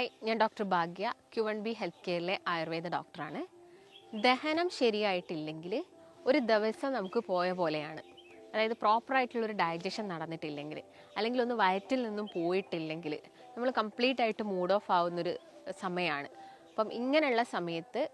Hi ഞാൻ doctor Bhagya Q one B health കെയറിലെ Ayurveda ഡോക്ടറാണ്. ദഹനം ശരിയായിട്ടില്ലെങ്കിൽ ഒരു ദിവസം നമുക്ക് പോയ പോലെയാണ്. അതായത് പ്രോപ്പറായിട്ടുള്ളൊരു ഡൈജഷൻ നടന്നിട്ടില്ലെങ്കിൽ അല്ലെങ്കിൽ ഒന്ന് വയറ്റിൽ നിന്നും പോയിട്ടില്ലെങ്കിൽ നമ്മൾ കംപ്ലീറ്റ് ആയിട്ട് മൂഡ് ഓഫ് ആവുന്നൊരു സമയമാണ്. അപ്പം ഇങ്ങനെയുള്ള സമയത്ത്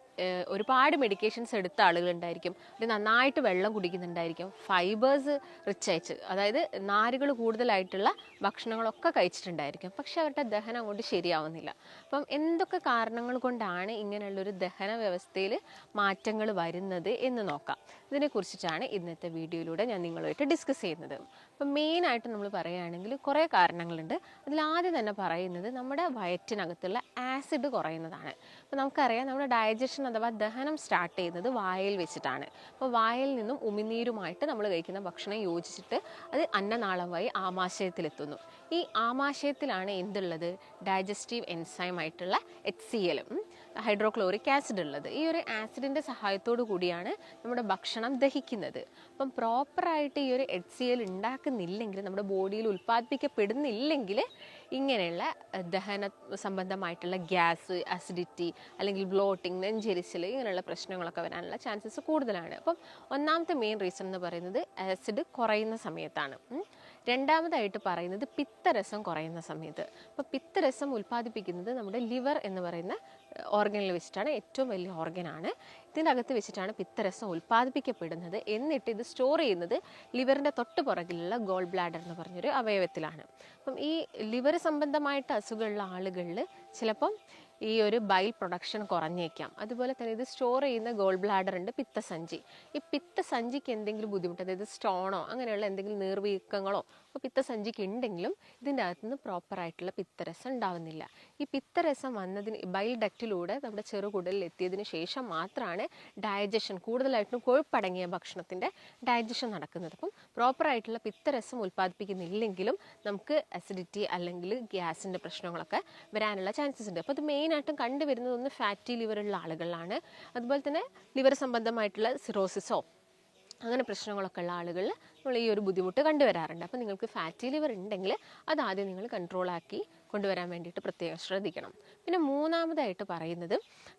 ഒരുപാട് മെഡിക്കേഷൻസ് എടുത്ത ആളുകളുണ്ടായിരിക്കും. അവർ നന്നായിട്ട് വെള്ളം കുടിക്കുന്നുണ്ടായിരിക്കും. ഫൈബേഴ്സ് റിച്ച് അയച്ച് അതായത് നാരുകൾ കൂടുതലായിട്ടുള്ള ഭക്ഷണങ്ങളൊക്കെ കഴിച്ചിട്ടുണ്ടായിരിക്കും. പക്ഷെ അവരുടെ ദഹനം അങ്ങോട്ട് ശരിയാവുന്നില്ല. അപ്പം എന്തൊക്കെ കാരണങ്ങൾ കൊണ്ടാണ് ഇങ്ങനെയുള്ളൊരു ദഹന വ്യവസ്ഥയിൽ മാറ്റങ്ങൾ വരുന്നത് എന്ന് നോക്കാം. ഇതിനെക്കുറിച്ചിട്ടാണ് ഇന്നത്തെ വീഡിയോയിലൂടെ ഞാൻ നിങ്ങളുമായിട്ട് ഡിസ്കസ് ചെയ്യുന്നത്. അപ്പം മെയിനായിട്ട് നമ്മൾ പറയുകയാണെങ്കിൽ കുറേ കാരണങ്ങളുണ്ട്. അതിലാദ്യം തന്നെ പറയുന്നത് നമ്മുടെ വയറ്റിനകത്തുള്ള ആസിഡ് കുറയുന്നതാണ്. അപ്പോൾ നമുക്കറിയാം നമ്മുടെ ഡൈജഷൻ അഥവാ ദഹനം സ്റ്റാർട്ട് ചെയ്യുന്നത് വായയിൽ വെച്ചിട്ടാണ്. അപ്പോൾ വായയിൽ നിന്നും ഉമിനീരുമായിട്ട് നമ്മൾ കഴിക്കുന്ന ഭക്ഷണം യോജിച്ചിട്ട് അത് അന്നനാളം വഴി ആമാശയത്തിലെത്തുന്നു. ഈ ആമാശയത്തിലാണ് എന്തുള്ളത്? ഡൈജസ്റ്റീവ് എൻസൈം ആയിട്ടുള്ള H C L hydrochloric acid ഉള്ളത്. ഈ ഒരു ആസിഡിന്റെ സഹായത്തോടു കൂടിയാണ് നമ്മുടെ ഭക്ഷണം ദഹിക്കുന്നത്. അപ്പം പ്രോപ്പറായിട്ട് ഈ ഒരു എച്ച് സി എൽ ഉണ്ടാക്കുന്നില്ലെങ്കിൽ നമ്മുടെ ബോഡിയിൽ ഉൽപ്പാദിപ്പിക്കപ്പെടുന്നില്ലെങ്കിൽ ഇങ്ങനെയുള്ള ദഹന സംബന്ധമായിട്ടുള്ള ഗ്യാസ് അസിഡിറ്റി അല്ലെങ്കിൽ ബ്ലോട്ടിങ് നെഞ്ചെരിച്ചിൽ ഇങ്ങനെയുള്ള പ്രശ്നങ്ങളൊക്കെ വരാനുള്ള ചാൻസസ് കൂടുതലാണ്. അപ്പം ഒന്നാമത്തെ മെയിൻ റീസൺ എന്ന് പറയുന്നത് ആസിഡ് കുറയുന്ന സമയത്താണ്. രണ്ടാമതായിട്ട് പറയുന്നത് പിത്തരസം കുറയുന്ന സമയത്ത്. അപ്പോൾ പിത്തരസം ഉൽപ്പാദിപ്പിക്കുന്നത് നമ്മുടെ ലിവർ എന്ന് പറയുന്ന ഓർഗനിൽ വെച്ചിട്ടാണ് ഏറ്റവും വലിയ ഓർഗനാണ് ഇതിന്റെ അകത്ത് വെച്ചിട്ടാണ് പിത്തരസം ഉൽപ്പാദിപ്പിക്കപ്പെടുന്നത് എന്നിട്ട് ഇത് സ്റ്റോർ ചെയ്യുന്നത് ലിവറിന്റെ തൊട്ട് പുറകിലുള്ള ഗോൾ ബ്ലാഡർ എന്ന് പറഞ്ഞൊരു അവയവത്തിലാണ്. അപ്പം ഈ ലിവർ സംബന്ധമായിട്ട് അസുഖമുള്ള ആളുകളിൽ ചിലപ്പം ഈ ഒരു ബൈൽ പ്രൊഡക്ഷൻ കുറഞ്ഞേക്കാം. അതുപോലെ തന്നെ ഇത് സ്റ്റോർ ചെയ്യുന്ന ഗോൾ ബ്ലാഡർ ഉണ്ട് പിത്തസഞ്ചി. ഈ പിത്തസഞ്ചിക്ക് എന്തെങ്കിലും ബുദ്ധിമുട്ട് അതായത് സ്റ്റോണോ അങ്ങനെയുള്ള എന്തെങ്കിലും നീർവീക്കങ്ങളോ പിത്തസഞ്ചിക്ക് ഉണ്ടെങ്കിലും ഇതിന്റെ അകത്തുനിന്ന് പ്രോപ്പറായിട്ടുള്ള പിത്തരസം ഉണ്ടാവുന്നില്ല. ഈ പിത്തരസം വന്നതിന് ബൈൽ ഡക്റ്റിലൂടെ നമ്മുടെ ചെറുകുടലിൽ എത്തിയതിന് ശേഷം മാത്രമാണ് ഡയജഷൻ കൂടുതലായിട്ടും കൊഴുപ്പടങ്ങിയ ഭക്ഷണത്തിന്റെ ഡയജഷൻ നടക്കുന്നത്. അപ്പം പ്രോപ്പറായിട്ടുള്ള പിത്തരസം ഉൽപ്പാദിപ്പിക്കുന്നില്ലെങ്കിലും നമുക്ക് അസിഡിറ്റി അല്ലെങ്കിൽ ഗ്യാസിന്റെ പ്രശ്നങ്ങളൊക്കെ വരാനുള്ള ചാൻസസ് ഉണ്ട്. അപ്പോൾ ഇത് മെയിനായിട്ടും കണ്ടുവരുന്നത് ഒന്ന് ഫാറ്റി ലിവറുള്ള ആളുകളിലാണ് അതുപോലെ തന്നെ ലിവർ സംബന്ധമായിട്ടുള്ള സിറോസിസോ അങ്ങനെ പ്രശ്നങ്ങളൊക്കെ ഉള്ള ആളുകളിൽ നമ്മൾ ഈ ഒരു ബുദ്ധിമുട്ട് കണ്ടുവരാറുണ്ട്. അപ്പോൾ നിങ്ങൾക്ക് ഫാറ്റി ലിവർ ഉണ്ടെങ്കിൽ അത് ആദ്യം നിങ്ങൾ കൺട്രോളാക്കി കൊണ്ടുവരാൻ വേണ്ടിയിട്ട് പ്രത്യേകം ശ്രദ്ധിക്കണം. പിന്നെ മൂന്നാമതായിട്ട് പറയുന്നത്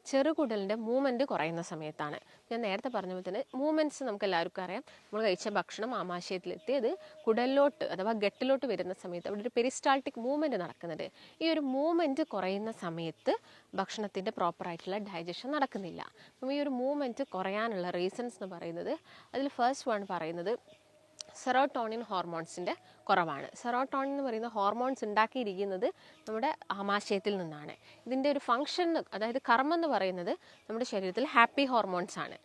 ചെറുകുടലിന്റെ മൂവ്മെന്റ് കുറയുന്ന സമയത്താണ്. ഞാൻ നേരത്തെ പറഞ്ഞ പോലെ തന്നെ മൂവ്മെന്റ്സ് നമുക്ക് എല്ലാവർക്കും അറിയാം. നമ്മൾ കഴിച്ച ഭക്ഷണം ആമാശയത്തിലെത്തി അത് കുടലിലോട്ട് അഥവാ ഗട്ടിലോട്ട് വരുന്ന സമയത്ത് അവിടെ ഒരു പെരിസ്റ്റാൾട്ടിക് മൂവ്മെന്റ് നടക്കുന്നുണ്ട്. ഈ ഒരു മൂവ്മെന്റ് കുറയുന്ന സമയത്ത് ഭക്ഷണത്തിന്റെ പ്രോപ്പറായിട്ടുള്ള ഡൈജഷൻ നടക്കുന്നില്ല. അപ്പം ഈ ഒരു മൂവ്മെന്റ് കുറയാനുള്ള റീസൺസ് എന്ന് പറയുന്നത് അതിൽ ഫസ്റ്റ് വൺ പറയുന്നത് സെറോട്ടോണിൻ ഹോർമോൺസിന്റെ കുറവാണ്. സെറോട്ടോണിൻ എന്ന് പറയുന്ന ഹോർമോൺസ് ഉണ്ടാക്കിയിരിക്കുന്നത് നമ്മുടെ ആമാശയത്തിൽ നിന്നാണ്. ഇതിന്റെ ഒരു ഫങ്ഷൻ അതായത് കർമ്മം എന്ന് പറയുന്നത് നമ്മുടെ ശരീരത്തിൽ ഹാപ്പി ഹോർമോൺസ് ആണ്.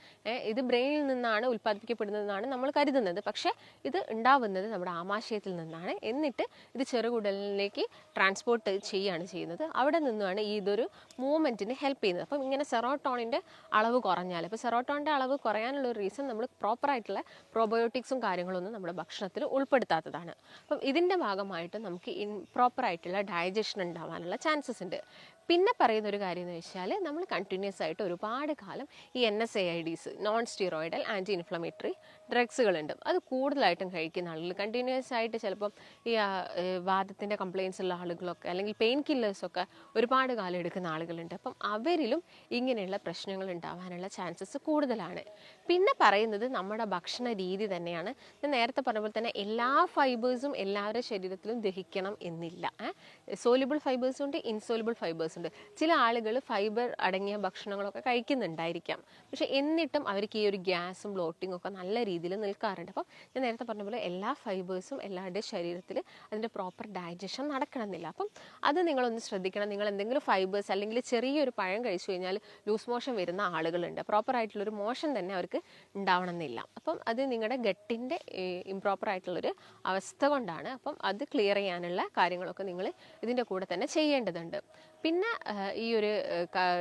ഇത് ബ്രെയിനിൽ നിന്നാണ് ഉൽപ്പാദിപ്പിക്കപ്പെടുന്നതെന്നാണ് നമ്മൾ കരുതുന്നത്. പക്ഷേ ഇത് ഉണ്ടാവുന്നത് നമ്മുടെ ആമാശയത്തിൽ നിന്നാണ്. എന്നിട്ട് ഇത് ചെറുകുടലിലേക്ക് ട്രാൻസ്പോർട്ട് ചെയ്യുകയാണ് ചെയ്യുന്നത്. അവിടെ നിന്നാണ് ഈ ഇതൊരു മൂവ്മെന്റിന് ഹെൽപ്പ് ചെയ്യുന്നത്. അപ്പം ഇങ്ങനെ സെറോട്ടോണിന്റെ അളവ് കുറഞ്ഞാൽ ഇപ്പോൾ സെറോട്ടോണിന്റെ അളവ് കുറയാനുള്ള ഒരു റീസൺ നമ്മൾ പ്രോപ്പറായിട്ടുള്ള പ്രോബയോട്ടിക്സും കാര്യങ്ങളൊന്നും നമ്മുടെ ഭക്ഷണത്തിൽ ഉൾപ്പെടുത്താത്തതാണ്. അപ്പം ഇതിന്റെ ഭാഗമായിട്ട് നമുക്ക് ഇൻ പ്രോപ്പറായിട്ടുള്ള ഡൈജഷൻ ഉണ്ടാവാനുള്ള ചാൻസസ് ഉണ്ട്. പിന്നെ പറയുന്ന ഒരു കാര്യം എന്ന് വെച്ചാൽ നമ്മൾ കണ്ടിന്യൂസ് ആയിട്ട് ഒരുപാട് കാലം ഈ N S A I Ds non steroidal anti inflammatory ഡ്രഗ്സുകളുണ്ട് അത് കൂടുതലായിട്ടും കഴിക്കുന്ന ആളുകൾ കണ്ടിന്യൂസ് ആയിട്ട് ചിലപ്പം ഈ വാദത്തിന്റെ കംപ്ലയിൻസ് ഉള്ള ആളുകളൊക്കെ അല്ലെങ്കിൽ പെയിൻ കില്ലേഴ്സൊക്കെ ഒരുപാട് കാലം എടുക്കുന്ന ആളുകളുണ്ട്. അപ്പം അവരിലും ഇങ്ങനെയുള്ള പ്രശ്നങ്ങൾ ഉണ്ടാവാനുള്ള ചാൻസസ് കൂടുതലാണ്. പിന്നെ പറയുന്നത് നമ്മുടെ ഭക്ഷണ രീതി തന്നെയാണ്. ഞാൻ നേരത്തെ പറഞ്ഞ പോലെ തന്നെ എല്ലാ ഫൈബേഴ്സും എല്ലാവരുടെ ശരീരത്തിലും ദഹിക്കണം എന്നില്ല. സോലിബിൾ ഫൈബേഴ്സും ഉണ്ട് ഇൻസോലിബിൾ ഫൈബേഴ്സ് ഉണ്ട്. ചില ആളുകൾ ഫൈബർ അടങ്ങിയ ഭക്ഷണങ്ങളൊക്കെ കഴിക്കുന്നുണ്ടായിരിക്കാം. പക്ഷെ എന്നിട്ടും അവർക്ക് ഈ ഒരു ഗ്യാസും ബ്ലോട്ടിങ്ങും ഒക്കെ നല്ല രീതിയിൽ നിൽക്കാറുണ്ട്. അപ്പം ഞാൻ നേരത്തെ പറഞ്ഞ പോലെ എല്ലാ ഫൈബേഴ്സും എല്ലാവരുടെയും ശരീരത്തിൽ അതിന്റെ പ്രോപ്പർ ഡൈജഷൻ നടക്കണമെന്നില്ല. അപ്പം അത് നിങ്ങളൊന്ന് ശ്രദ്ധിക്കണം. നിങ്ങൾ എന്തെങ്കിലും ഫൈബേഴ്സ് അല്ലെങ്കിൽ ചെറിയൊരു പഴം കഴിച്ചു കഴിഞ്ഞാൽ ലൂസ് മോഷൻ വരുന്ന ആളുകളുണ്ട്. പ്രോപ്പർ ആയിട്ടുള്ളൊരു മോഷൻ തന്നെ അവർക്ക് ഉണ്ടാവണമെന്നില്ല. അപ്പം അത് നിങ്ങളുടെ ഗട്ടിന്റെ ഇംപ്രോപ്പർ ആയിട്ടുള്ളൊരു അവസ്ഥ കൊണ്ടാണ്. അപ്പം അത് ക്ലിയർ ചെയ്യാനുള്ള കാര്യങ്ങളൊക്കെ നിങ്ങൾ ഇതിന്റെ കൂടെ തന്നെ ചെയ്യേണ്ടതുണ്ട്. പിന്നെ ഈ ഒരു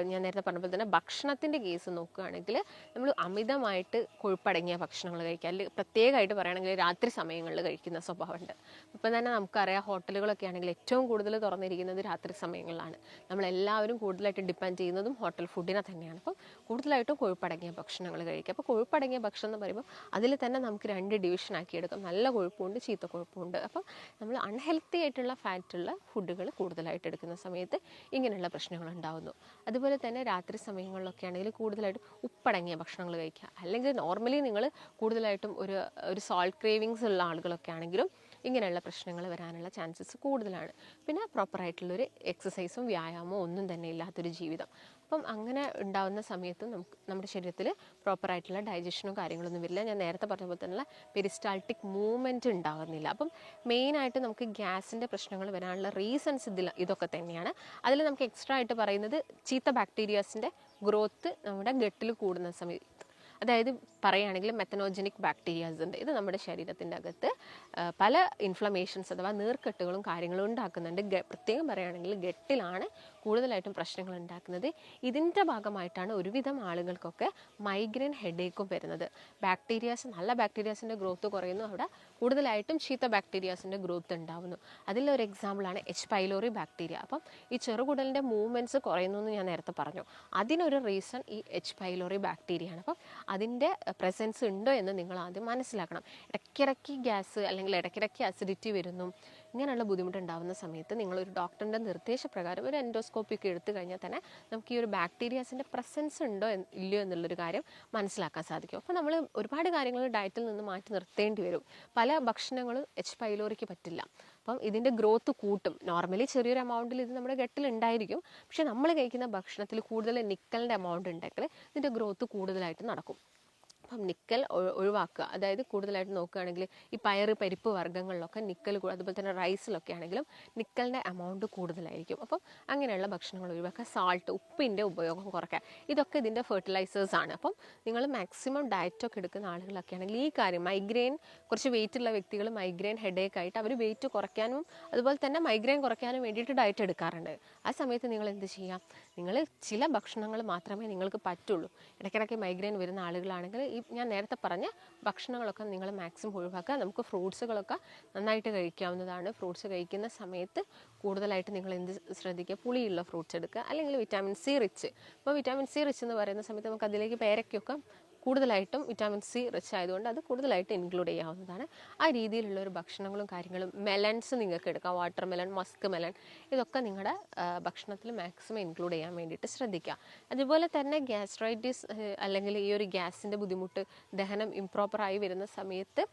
ഞാൻ നേരത്തെ പറഞ്ഞ പോലെ തന്നെ ഭക്ഷണത്തിന്റെ കേസ് നോക്കുകയാണെങ്കിൽ നമ്മൾ അമിതമായിട്ട് കൊഴുപ്പടങ്ങിയ ഭക്ഷണങ്ങൾ കഴിക്കുക. അല്ലെങ്കിൽ പ്രത്യേകമായിട്ട് പറയുകയാണെങ്കിൽ രാത്രി സമയങ്ങളിൽ കഴിക്കുന്ന സ്വഭാവമുണ്ട്. ഇപ്പം തന്നെ നമുക്കറിയാം ഹോട്ടലുകളൊക്കെ ആണെങ്കിൽ ഏറ്റവും കൂടുതൽ തുറന്നിരിക്കുന്നത് രാത്രി സമയങ്ങളിലാണ്. നമ്മളെല്ലാവരും കൂടുതലായിട്ട് ഡിപ്പെൻഡ് ചെയ്യുന്നതും ഹോട്ടൽ ഫുഡിനെ തന്നെയാണ്. അപ്പം കൂടുതലായിട്ടും കൊഴുപ്പടങ്ങിയ ഭക്ഷണങ്ങൾ കഴിക്കുക. അപ്പോൾ കൊഴുപ്പടങ്ങിയ ഭക്ഷണം എന്ന് പറയുമ്പോൾ അതിൽ തന്നെ നമുക്ക് രണ്ട് ഡിവിഷൻ ആക്കി എടുക്കാം നല്ല കൊഴുപ്പുണ്ട് ചീത്ത കൊഴുപ്പുണ്ട് അപ്പം നമ്മൾ അൺഹെൽത്തി ആയിട്ടുള്ള ഫാറ്റുള്ള ഫുഡുകൾ കൂടുതലായിട്ട് എടുക്കുന്ന സമയത്ത് ഇങ്ങനെയുള്ള പ്രശ്നങ്ങൾ ഉണ്ടാകുന്നു അതുപോലെ തന്നെ രാത്രി സമയങ്ങളിലൊക്കെ ആണെങ്കിൽ കൂടുതലായിട്ടും ഉപ്പടങ്ങിയ ഭക്ഷണങ്ങൾ കഴിക്കുക. അല്ലെങ്കിൽ നോർമലി നിങ്ങൾ കൂടുതലായിട്ടും ഒരു ഒരു സോൾട്ട് ക്രേവിങ്സ് ഉള്ള ആളുകളൊക്കെ ആണെങ്കിലും ഇങ്ങനെയുള്ള പ്രശ്നങ്ങൾ വരാനുള്ള ചാൻസസ് കൂടുതലാണ്. പിന്നെ പ്രോപ്പറായിട്ടുള്ളൊരു എക്സസൈസും വ്യായാമവും ഒന്നും തന്നെ ഇല്ലാത്തൊരു ജീവിതം. അപ്പം അങ്ങനെ ഉണ്ടാകുന്ന സമയത്ത് നമുക്ക് നമ്മുടെ ശരീരത്തിൽ പ്രോപ്പറായിട്ടുള്ള ഡൈജഷനും കാര്യങ്ങളൊന്നും വരില്ല. ഞാൻ നേരത്തെ പറഞ്ഞ പോലെ തന്നെ പെരിസ്റ്റാൾട്ടിക് മൂവ്മെന്റ് ഉണ്ടാകുന്നില്ല. അപ്പം മെയിനായിട്ട് നമുക്ക് ഗ്യാസിന്റെ പ്രശ്നങ്ങൾ വരാനുള്ള റീസൺസ് ഇതിൽ ഇതൊക്കെ തന്നെയാണ്. അതിൽ നമുക്ക് എക്സ്ട്രാ ആയിട്ട് പറയുന്നത് ചീത്ത ബാക്ടീരിയാസിന്റെ ഗ്രോത്ത് നമ്മുടെ ഗട്ടിൽ കൂടുന്ന സമയത്ത് അതായത് പറയുകയാണെങ്കിൽ മെത്തനോജനിക് ബാക്ടീരിയാസ് ഉണ്ട് ഇത് നമ്മുടെ ശരീരത്തിന്റെ അകത്ത് പല ഇൻഫ്ലമേഷൻസ് അഥവാ നീർക്കെട്ടുകളും കാര്യങ്ങളും ഉണ്ടാക്കുന്നുണ്ട്. പ്രത്യേകം പറയുകയാണെങ്കിൽ ഗട്ടിലാണ് കൂടുതലായിട്ടും പ്രശ്നങ്ങൾ ഉണ്ടാക്കുന്നത്. ഇതിന്റെ ഭാഗമായിട്ടാണ് ഒരുവിധം ആളുകൾക്കൊക്കെ മൈഗ്രെയിൻ ഹെഡേക്കും വരുന്നത്. ബാക്ടീരിയാസ് നല്ല ബാക്ടീരിയാസിന്റെ ഗ്രോത്ത് കുറയുന്നു. അവിടെ കൂടുതലായിട്ടും ചീത്ത ബാക്ടീരിയാസിന്റെ ഗ്രോത്ത് ഉണ്ടാവുന്നു അതിലൊരു എക്സാമ്പിളാണ് എച്ച് പൈലോറി ബാക്ടീരിയ അപ്പം ഈ ചെറുകുടലിന്റെ മൂവ്മെന്റ്സ് കുറയുന്നു എന്ന് ഞാൻ നേരത്തെ പറഞ്ഞു. അതിനൊരു റീസൺ ഈ എച്ച് പൈലോറി ബാക്ടീരിയ ആണ്. അപ്പം അതിന്റെ പ്രസൻസ് ഉണ്ടോ എന്ന് നിങ്ങൾ ആദ്യം മനസ്സിലാക്കണം. ഇടയ്ക്കിടയ്ക്ക് ഗ്യാസ് അല്ലെങ്കിൽ ഇടയ്ക്കിടയ്ക്ക് അസിഡിറ്റി വരുന്നു. ഇങ്ങനെയുള്ള ബുദ്ധിമുട്ടുണ്ടാകുന്ന സമയത്ത് നിങ്ങളൊരു ഡോക്ടറിന്റെ നിർദ്ദേശപ്രകാരം ഒരു എൻഡോസ്കോപ്പി ഒക്കെ എടുത്തു കഴിഞ്ഞാൽ തന്നെ നമുക്ക് ഈ ഒരു ബാക്ടീരിയാസിന്റെ പ്രസൻസ് ഉണ്ടോ ഇല്ലയോ എന്നുള്ളൊരു കാര്യം മനസ്സിലാക്കാൻ സാധിക്കും. അപ്പോൾ നമ്മൾ ഒരുപാട് കാര്യങ്ങൾ ഡയറ്റിൽ നിന്ന് മാറ്റി നിർത്തേണ്ടി വരും. പല ഭക്ഷണങ്ങളും എച്ച് പൈലോറിക്ക് പറ്റില്ല. അപ്പം ഇതിന്റെ ഗ്രോത്ത് കൂട്ടും. നോർമലി ചെറിയൊരു എമൗണ്ടിൽ ഇത് നമ്മുടെ ഗട്ടിൽ ഉണ്ടായിരിക്കും. പക്ഷേ നമ്മൾ കഴിക്കുന്ന ഭക്ഷണത്തിൽ കൂടുതൽ നിക്കലിന്റെ എമൗണ്ട് ഉണ്ടെങ്കിൽ ഇതിന്റെ ഗ്രോത്ത് കൂടുതലായിട്ട് നടക്കും. അപ്പം നിക്കൽ ഒഴിവാക്കുക. അതായത് കൂടുതലായിട്ട് നോക്കുകയാണെങ്കിൽ ഈ പയറ് പരിപ്പ് വർഗങ്ങളിലൊക്കെ നിക്കൽ അതുപോലെ തന്നെ റൈസിലൊക്കെ ആണെങ്കിലും നിക്കലിന്റെ എമൗണ്ട് കൂടുതലായിരിക്കും. അപ്പം അങ്ങനെയുള്ള ഭക്ഷണങ്ങൾ ഒഴിവാക്കുക. സാൾട്ട് ഉപ്പിന്റെ ഉപയോഗം കുറയ്ക്കുക. ഇതൊക്കെ ഇതിന്റെ ഫെർട്ടിലൈസേഴ്സ് ആണ്. അപ്പം നിങ്ങൾ മാക്സിമം ഡയറ്റൊക്കെ എടുക്കുന്ന ആളുകളൊക്കെ ആണെങ്കിൽ ഈ കാര്യം മൈഗ്രെയിൻ കുറച്ച് വെയിറ്റ് ഉള്ള വ്യക്തികൾ മൈഗ്രെയിൻ ഹെഡേക്ക് ആയിട്ട് അവർ വെയിറ്റ് കുറയ്ക്കാനും അതുപോലെ തന്നെ മൈഗ്രെയിൻ കുറയ്ക്കാനും വേണ്ടിയിട്ട് ഡയറ്റ് എടുക്കാറുണ്ട്. ആ സമയത്ത് നിങ്ങൾ എന്ത് ചെയ്യാം? നിങ്ങൾ ചില ഭക്ഷണങ്ങൾ മാത്രമേ നിങ്ങൾക്ക് പറ്റുള്ളൂ. ഇടയ്ക്കിടയ്ക്ക് മൈഗ്രെയിൻ വരുന്ന ആളുകളാണെങ്കിൽ ഈ ഞാൻ നേരത്തെ പറഞ്ഞ ഭക്ഷണങ്ങളൊക്കെ നിങ്ങൾ മാക്സിമം ഒഴിവാക്കുക. നമുക്ക് ഫ്രൂട്ട്സുകളൊക്കെ നന്നായിട്ട് കഴിക്കാവുന്നതാണ്. ഫ്രൂട്ട്സ് കഴിക്കുന്ന സമയത്ത് കൂടുതലായിട്ട് നിങ്ങൾ എന്ത് ശ്രദ്ധിക്കുക? പുളിയുള്ള ഫ്രൂട്ട്സ് എടുക്കുക. അല്ലെങ്കിൽ വിറ്റാമിൻ സി റിച്ച് അപ്പോൾ വിറ്റാമിൻ സി റിച്ച് എന്ന് പറയുന്ന സമയത്ത് നമുക്ക് അതിലേക്ക് പേരയ്ക്കൊക്കെ കൂടുതലായിട്ടും വിറ്റാമിൻ സി റിച്ച് ആയതുകൊണ്ട് അത് കൂടുതലായിട്ട് ഇൻക്ലൂഡ് ചെയ്യാവുന്നതാണ്. ആ രീതിയിലുള്ള ഒരു ഭക്ഷണങ്ങളും കാര്യങ്ങളും മെലൻസ് നിങ്ങൾക്ക് എടുക്കാം വാട്ടർ മെലൺ മസ്ക് മെലൺ ഇതൊക്കെ നിങ്ങളുടെ ഭക്ഷണത്തിൽ മാക്സിമം ഇൻക്ലൂഡ് ചെയ്യാൻ വേണ്ടിയിട്ട് ശ്രദ്ധിക്കുക. അതുപോലെ തന്നെ ഗ്യാസ്ട്രൈറ്റിസ് അല്ലെങ്കിൽ ഈ ഒരു ഗ്യാസിന്റെ ബുദ്ധിമുട്ട് ദഹനം ഇംപ്രോപ്പറായി വരുന്ന സമയത്ത്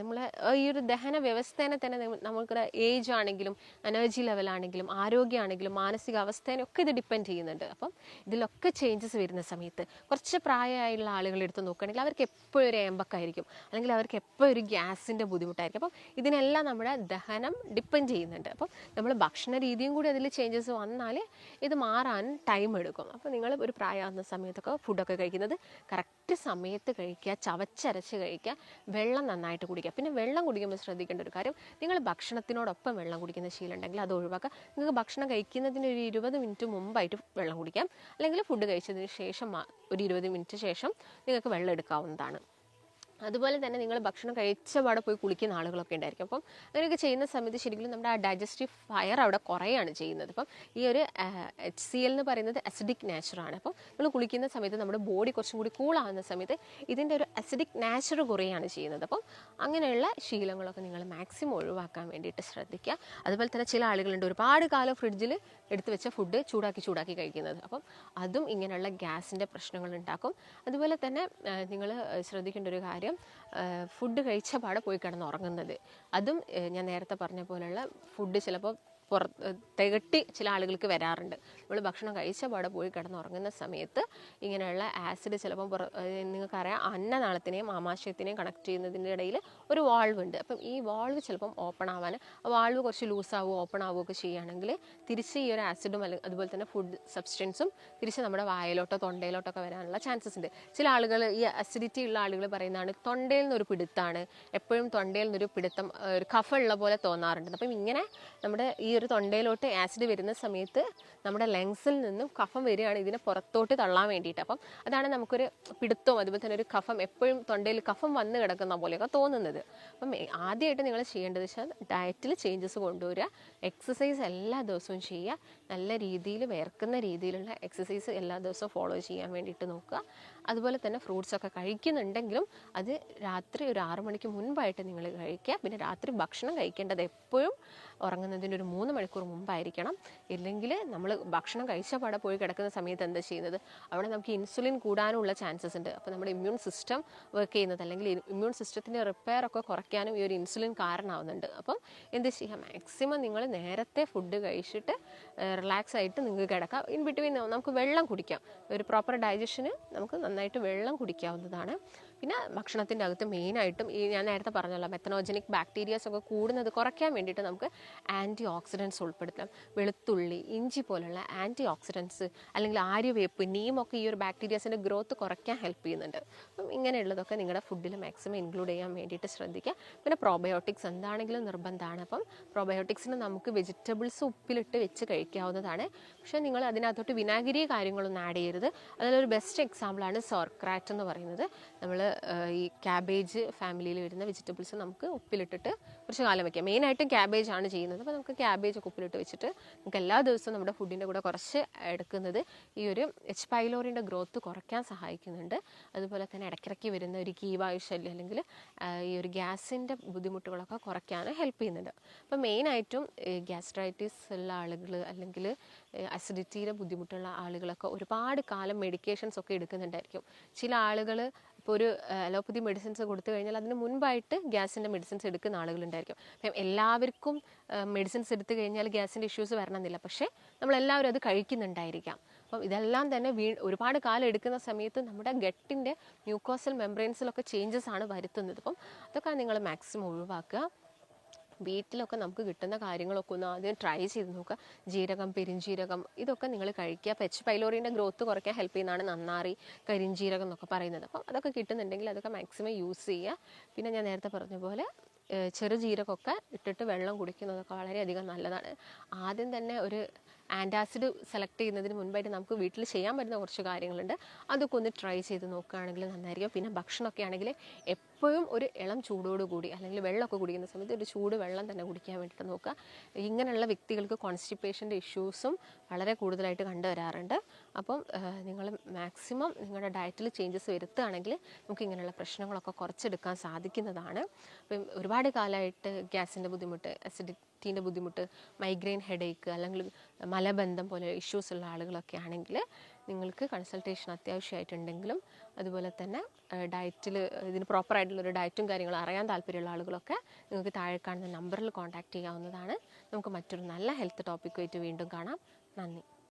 നമ്മൾ ഈ ഒരു ദഹന വ്യവസ്ഥേനെ തന്നെ നമുക്ക് ഏജ് ആണെങ്കിലും എനർജി ലെവലാണെങ്കിലും ആരോഗ്യമാണെങ്കിലും മാനസികാവസ്ഥേനെ ഒക്കെ ഇത് ഡിപ്പെൻഡ് ചെയ്യുന്നുണ്ട്. അപ്പം ഇതിലൊക്കെ ചേഞ്ചസ് വരുന്ന സമയത്ത് കുറച്ച് പ്രായമായുള്ള ആളുകൾ എടുത്ത് നോക്കുകയാണെങ്കിൽ അവർക്ക് എപ്പോഴും ഒരു ഏമ്പക്കായിരിക്കും. അല്ലെങ്കിൽ അവർക്ക് എപ്പോഴും ഒരു ഗ്യാസിന്റെ ബുദ്ധിമുട്ടായിരിക്കും. അപ്പം ഇതിനെല്ലാം നമ്മുടെ ദഹനം ഡിപ്പെൻഡ് ചെയ്യുന്നുണ്ട്. അപ്പം നമ്മൾ ഭക്ഷണ രീതിയും കൂടി അതിൽ ചേഞ്ചസ് വന്നാൽ ഇത് മാറാൻ ടൈം എടുക്കും. അപ്പോൾ നിങ്ങൾ ഒരു പ്രായമാകുന്ന സമയത്തൊക്കെ ഫുഡൊക്കെ കഴിക്കുന്നത് കറക്റ്റ് സമയത്ത് കഴിക്കുക ചവച്ചരച്ച് കഴിക്കുക വെള്ളം നന്നായിട്ട് കുടിക്കുക. പിന്നെ വെള്ളം കുടിക്കുമ്പോൾ ശ്രദ്ധിക്കേണ്ട ഒരു കാര്യം നിങ്ങൾ ഭക്ഷണത്തിനോടൊപ്പം വെള്ളം കുടിക്കുന്ന ശീലം ഉണ്ടെങ്കിൽ അത് ഒഴിവാക്കുക. നിങ്ങൾക്ക് ഭക്ഷണം കഴിക്കുന്നതിന് ഒരു ഇരുപത് മിനിറ്റ് മുമ്പായിട്ട് വെള്ളം കുടിക്കാം. അല്ലെങ്കിൽ ഫുഡ് കഴിച്ചതിന് ശേഷം ഒരു ഇരുപത് മിനിറ്റ് ശേഷം നിങ്ങൾക്ക് വെള്ളം എടുക്കാവുന്നതാണ്. അതുപോലെ തന്നെ നിങ്ങൾ ഭക്ഷണം കഴിച്ച പാടെ പോയി കുളിക്കുന്ന ആളുകളൊക്കെ ഉണ്ടായിരിക്കും. അപ്പം അങ്ങനെയൊക്കെ ചെയ്യുന്ന സമയത്ത് ശരിക്കും നമ്മുടെ ആ ഡൈജസ്റ്റീവ് ഫയർ അവിടെ കുറയാണ് ചെയ്യുന്നത്. അപ്പം ഈ ഒരു എച്ച് സി എൽ എന്ന് പറയുന്നത് അസിഡിക് നാച്ചറാണ് അപ്പം നമ്മൾ കുളിക്കുന്ന സമയത്ത് നമ്മുടെ ബോഡി കുറച്ചും കൂടി കൂളാകുന്ന സമയത്ത് ഇതിന്റെ ഒരു അസിഡിക് നാച്ചർ കുറയാണ് ചെയ്യുന്നത്. അപ്പം അങ്ങനെയുള്ള ശീലങ്ങളൊക്കെ നിങ്ങൾ മാക്സിമം ഒഴിവാക്കാൻ വേണ്ടിയിട്ട് ശ്രദ്ധിക്കുക. അതുപോലെ തന്നെ ചില ആളുകളുണ്ട് ഒരുപാട് കാലം ഫ്രിഡ്ജിൽ എടുത്തു വെച്ച ഫുഡ് ചൂടാക്കി ചൂടാക്കി കഴിക്കുന്നത്. അപ്പം അതും ഇങ്ങനെയുള്ള ഗ്യാസിന്റെ പ്രശ്നങ്ങൾ ഉണ്ടാക്കും. അതുപോലെ തന്നെ നിങ്ങൾ ശ്രദ്ധിക്കേണ്ട ഒരു കാര്യം ഫുഡ് കഴിച്ച പാടെ പോയി കിടന്ന് ഉറങ്ങുന്നത് അതും ഞാൻ നേരത്തെ പറഞ്ഞ പോലെയുള്ള ഫുഡ് ചിലപ്പോൾ പുറ തികട്ടി ചില ആളുകൾക്ക് വരാറുണ്ട്. നമ്മൾ ഭക്ഷണം കഴിച്ച പാടെ പോയി കിടന്നുറങ്ങുന്ന സമയത്ത് ഇങ്ങനെയുള്ള ആസിഡ് ചിലപ്പം പുറ നിങ്ങൾക്കറിയാം അന്നനാളത്തിനെയും ആമാശയത്തിനെയും കണക്ട് ചെയ്യുന്നതിന്റെ ഇടയിൽ ഒരു വാൾവ് ഉണ്ട്. അപ്പം ഈ വാൾവ് ചിലപ്പം ഓപ്പൺ ആവാൻ വാൾവ് കുറച്ച് ലൂസാവുകയോ ഓപ്പൺ ആവുകയോ ഒക്കെ ചെയ്യുകയാണെങ്കിൽ തിരിച്ച് ഈ ഒരു ആസിഡും അല്ലെങ്കിൽ അതുപോലെ തന്നെ ഫുഡ് സബ്സ്റ്റൻസും തിരിച്ച് നമ്മുടെ വായലോട്ടോ തൊണ്ടയിലോട്ടോ ഒക്കെ വരാനുള്ള ചാൻസസ് ഉണ്ട്. ചില ആളുകൾ ഈ അസിഡിറ്റി ഉള്ള ആളുകൾ പറയുന്നതാണ് തൊണ്ടയിൽ നിന്നൊരു പിടുത്താണ്. എപ്പോഴും തൊണ്ടയിൽ നിന്നൊരു പിടുത്തം ഒരു കഫ ഉള്ള പോലെ തോന്നാറുണ്ട്. അപ്പം ഇങ്ങനെ നമ്മുടെ ഈ ഒരു തൊണ്ടയിലോട്ട് ആസിഡ് വരുന്ന സമയത്ത് നമ്മുടെ ലങ്സിൽ നിന്നും കഫം വരികയാണ് ഇതിനെ പുറത്തോട്ട് തള്ളാൻ വേണ്ടിയിട്ട്. അപ്പം അതാണ് നമുക്കൊരു പിടുത്തവും അതുപോലെ തന്നെ ഒരു കഫം എപ്പോഴും തൊണ്ടയിൽ കഫം വന്ന് കിടക്കുന്ന പോലെയൊക്കെ തോന്നുന്നത്. അപ്പം ആദ്യമായിട്ട് നിങ്ങൾ ചെയ്യേണ്ടത് വെച്ചാൽ ഡയറ്റിൽ ചേഞ്ചസ് കൊണ്ടുവരിക. എക്സസൈസ് എല്ലാ ദിവസവും ചെയ്യുക. നല്ല രീതിയിൽ വേർക്കുന്ന രീതിയിലുള്ള എക്സസൈസ് എല്ലാ ദിവസവും ഫോളോ ചെയ്യാൻ വേണ്ടിയിട്ട് നോക്കുക. അതുപോലെ തന്നെ ഫ്രൂട്ട്സ് ഒക്കെ കഴിക്കുന്നുണ്ടെങ്കിലും അത് രാത്രി ഒരു ആറു മണിക്ക് മുൻപായിട്ട് നിങ്ങൾ കഴിക്കുക. പിന്നെ രാത്രി ഭക്ഷണം കഴിക്കേണ്ടത് എപ്പോഴും ഉറങ്ങുന്നതിന് ഒരു മൂന്ന് മണിക്കൂർ മുമ്പായിരിക്കണം. ഇല്ലെങ്കിൽ നമ്മൾ ഭക്ഷണം കഴിച്ച പാടെ പോയി കിടക്കുന്ന സമയത്ത് എന്താ ചെയ്യുന്നത്? അവിടെ നമുക്ക് ഇൻസുലിൻ കൂടാനുള്ള ചാൻസസ് ഉണ്ട്. അപ്പോൾ നമ്മുടെ ഇമ്മ്യൂൺ സിസ്റ്റം വർക്ക് ചെയ്യുന്നത് അല്ലെങ്കിൽ ഇമ്മ്യൂൺ സിസ്റ്റത്തിന്റെ റിപ്പയർ ഒക്കെ കുറയ്ക്കാനും ഈ ഒരു ഇൻസുലിൻ കാരണമാവുന്നുണ്ട്. അപ്പം എന്ത് ചെയ്യുക മാക്സിമം നിങ്ങൾ നേരത്തെ ഫുഡ് കഴിച്ചിട്ട് റിലാക്സ് ആയിട്ട് നിങ്ങൾക്ക് കിടക്കാം. ഇൻ ബിറ്റ്വീൻ നമുക്ക് വെള്ളം കുടിക്കാം. ഒരു പ്രോപ്പർ ഡൈജഷന് നമുക്ക് നന്നായിട്ട് വെള്ളം കുടിക്കാവുന്നതാണ്. പിന്നെ ഭക്ഷണത്തിന്റെ അകത്ത് മെയിനായിട്ടും ഈ ഞാൻ നേരത്തെ പറഞ്ഞല്ലോ മെത്തനോജനിക് ബാക്ടീരിയാസ് ഒക്കെ കൂടുന്നത് കുറയ്ക്കാൻ വേണ്ടിയിട്ട് നമുക്ക് ആന്റി ഓക്സിഡൻസ് ഉൾപ്പെടുത്താം വെളുത്തുള്ളി ഇഞ്ചി പോലുള്ള ആന്റി ഓക്സിഡൻസ് അല്ലെങ്കിൽ ആര്യവേപ്പ് നീമൊക്കെ ഈ ഒരു ബാക്ടീരിയാസിന്റെ ഗ്രോത്ത് കുറയ്ക്കാൻ ഹെൽപ്പ് ചെയ്യുന്നുണ്ട്. അപ്പം ഇങ്ങനെയുള്ളതൊക്കെ നിങ്ങളുടെ ഫുഡിൽ മാക്സിമം ഇൻക്ലൂഡ് ചെയ്യാൻ വേണ്ടിയിട്ട് ശ്രദ്ധിക്കുക. പിന്നെ പ്രോബയോട്ടിക്സ് എന്താണെങ്കിലും നിർബന്ധമാണ്. അപ്പം പ്രോബയോട്ടിക്സിന് നമുക്ക് വെജിറ്റബിൾസ് ഉപ്പിലിട്ട് വെച്ച് കഴിക്കാവുന്നതാണ്. പക്ഷേ നിങ്ങൾ അതിനകത്തോട്ട് വിനാഗിരി കാര്യങ്ങളൊന്നും ആഡ് ചെയ്യരുത്. അതിലൊരു ബെസ്റ്റ് എക്സാമ്പിളാണ് സോർക്രാറ്റ് എന്ന് പറയുന്നത്. നമ്മൾ ഈ ക്യാബേജ് ഫാമിലിയിൽ വരുന്ന വെജിറ്റബിൾസ് നമുക്ക് ഉപ്പിലിട്ടിട്ട് കുറച്ച് കാലം വയ്ക്കാം മെയിനായിട്ടും ക്യാബേജ് ആണ് ചെയ്യുന്നത്. അപ്പോൾ നമുക്ക് ക്യാബേജ് ഒക്കെ ഉപ്പിലിട്ട് വെച്ചിട്ട് നമുക്ക് എല്ലാ ദിവസവും നമ്മുടെ ഫുഡിന്റെ കൂടെ കുറച്ച് എടുക്കുന്നത് ഈ ഒരു എച്ച് പൈലോറിന്റെ ഗ്രോത്ത് കുറയ്ക്കാൻ സഹായിക്കുന്നുണ്ട്. അതുപോലെ തന്നെ ഇടയ്ക്കിടയ്ക്ക് വരുന്ന ഒരു കീവായു ശല്യം അല്ലെങ്കിൽ ഈ ഒരു ഗ്യാസിന്റെ ബുദ്ധിമുട്ടുകളൊക്കെ കുറയ്ക്കാൻ ഹെൽപ്പ് ചെയ്യുന്നുണ്ട്. അപ്പോൾ മെയിനായിട്ടും ഗ്യാസ്ട്രൈറ്റിസ് ഉള്ള ആളുകൾ അല്ലെങ്കിൽ അസിഡിറ്റിയുടെ ബുദ്ധിമുട്ടുള്ള ആളുകളൊക്കെ ഒരുപാട് കാലം മെഡിക്കേഷൻസ് ഒക്കെ എടുക്കുന്നുണ്ടായിരിക്കും. ചില ആളുകൾ ഇപ്പോൾ ഒരു അലോപ്പതി മെഡിസിൻസ് കൊടുത്തു കഴിഞ്ഞാൽ അതിന് മുൻപായിട്ട് ഗ്യാസിന്റെ മെഡിസിൻസ് എടുക്കുന്ന ആളുകളുണ്ടായിരിക്കും. അപ്പം എല്ലാവർക്കും മെഡിസിൻസ് എടുത്തു കഴിഞ്ഞാൽ ഗ്യാസിന്റെ ഇഷ്യൂസ് വരണമെന്നില്ല. പക്ഷേ നമ്മളെല്ലാവരും അത് കഴിക്കുന്നുണ്ടായിരിക്കാം. അപ്പം ഇതെല്ലാം തന്നെ വീ ഒരുപാട് കാലം എടുക്കുന്ന സമയത്ത് നമ്മുടെ ഗട്ടിന്റെ മ്യൂക്കോസൽ മെംബ്രെയിൻസിലൊക്കെ ചേഞ്ചസ് ആണ് വരുത്തുന്നത്. അപ്പം അതൊക്കെ നിങ്ങൾ മാക്സിമം ഒഴിവാക്കുക. വീട്ടിലൊക്കെ നമുക്ക് കിട്ടുന്ന കാര്യങ്ങളൊക്കെ ഒന്ന് ആദ്യം ട്രൈ ചെയ്ത് നോക്കുക. ജീരകം പെരിഞ്ജീരകം ഇതൊക്കെ നിങ്ങൾ കഴിക്കുക. പെച്ച് പൈലോറിന്റെ ഗ്രോത്ത് കുറയ്ക്കാൻ ഹെൽപ്പ് ചെയ്യുന്നതാണ് നന്നാറി കരിഞ്ജീരകം എന്നൊക്കെ പറയുന്നത്. അപ്പം അതൊക്കെ കിട്ടുന്നുണ്ടെങ്കിൽ അതൊക്കെ മാക്സിമം യൂസ് ചെയ്യുക. പിന്നെ ഞാൻ നേരത്തെ പറഞ്ഞ പോലെ ചെറുജീരകമൊക്കെ ഇട്ടിട്ട് വെള്ളം കുടിക്കുന്നതൊക്കെ വളരെയധികം നല്ലതാണ്. ആദ്യം തന്നെ ഒരു ആന്റാസിഡ് സെലക്ട് ചെയ്യുന്നതിന് മുൻപായിട്ട് നമുക്ക് വീട്ടിൽ ചെയ്യാൻ പറ്റുന്ന കുറച്ച് കാര്യങ്ങളുണ്ട്. അതൊക്കെ ഒന്ന് ട്രൈ ചെയ്ത് നോക്കുകയാണെങ്കിൽ നന്നായിരിക്കും. പിന്നെ ഭക്ഷണമൊക്കെ ആണെങ്കിൽ എപ്പോഴും ഒരു ഇളം ചൂടോട് കൂടി അല്ലെങ്കിൽ വെള്ളമൊക്കെ കുടിക്കുന്ന സമയത്ത് ഒരു ചൂട് വെള്ളം തന്നെ കുടിക്കാൻ വേണ്ടിയിട്ട് നോക്കുക. ഇങ്ങനെയുള്ള വ്യക്തികൾക്ക് കോൺസ്റ്റിപ്പേഷന്റെ ഇഷ്യൂസും വളരെ കൂടുതലായിട്ട് കണ്ടുവരാറുണ്ട് അപ്പം നിങ്ങൾ മാക്സിമം നിങ്ങളുടെ ഡയറ്റിൽ ചേഞ്ചസ് വരുത്തുകയാണെങ്കിൽ നമുക്ക് ഇങ്ങനെയുള്ള പ്രശ്നങ്ങളൊക്കെ കുറച്ചെടുക്കാൻ സാധിക്കുന്നതാണ്. അപ്പം ഒരുപാട് കാലമായിട്ട് ഗ്യാസിന്റെ ബുദ്ധിമുട്ട് അസിഡിറ്റീന്റെ ബുദ്ധിമുട്ട് മൈഗ്രെയിൻ ഹെഡേക്ക് അല്ലെങ്കിൽ മലബന്ധം പോലെ ഇഷ്യൂസ് ഉള്ള ആളുകളൊക്കെ ആണെങ്കിൽ നിങ്ങൾക്ക് കൺസൾട്ടേഷൻ അത്യാവശ്യമായിട്ടുണ്ടെങ്കിലും അതുപോലെ തന്നെ ഡയറ്റിൽ ഇതിന് പ്രോപ്പറായിട്ടുള്ളൊരു ഡയറ്റും കാര്യങ്ങളും അറിയാൻ താല്പര്യമുള്ള ആളുകളൊക്കെ നിങ്ങൾക്ക് താഴെ കാണുന്ന നമ്പറിൽ കോൺടാക്റ്റ് ചെയ്യാവുന്നതാണ്. നമുക്ക് മറ്റൊരു നല്ല ഹെൽത്ത് ടോപ്പിക്കുമായിട്ട് വീണ്ടും കാണാം. നന്ദി.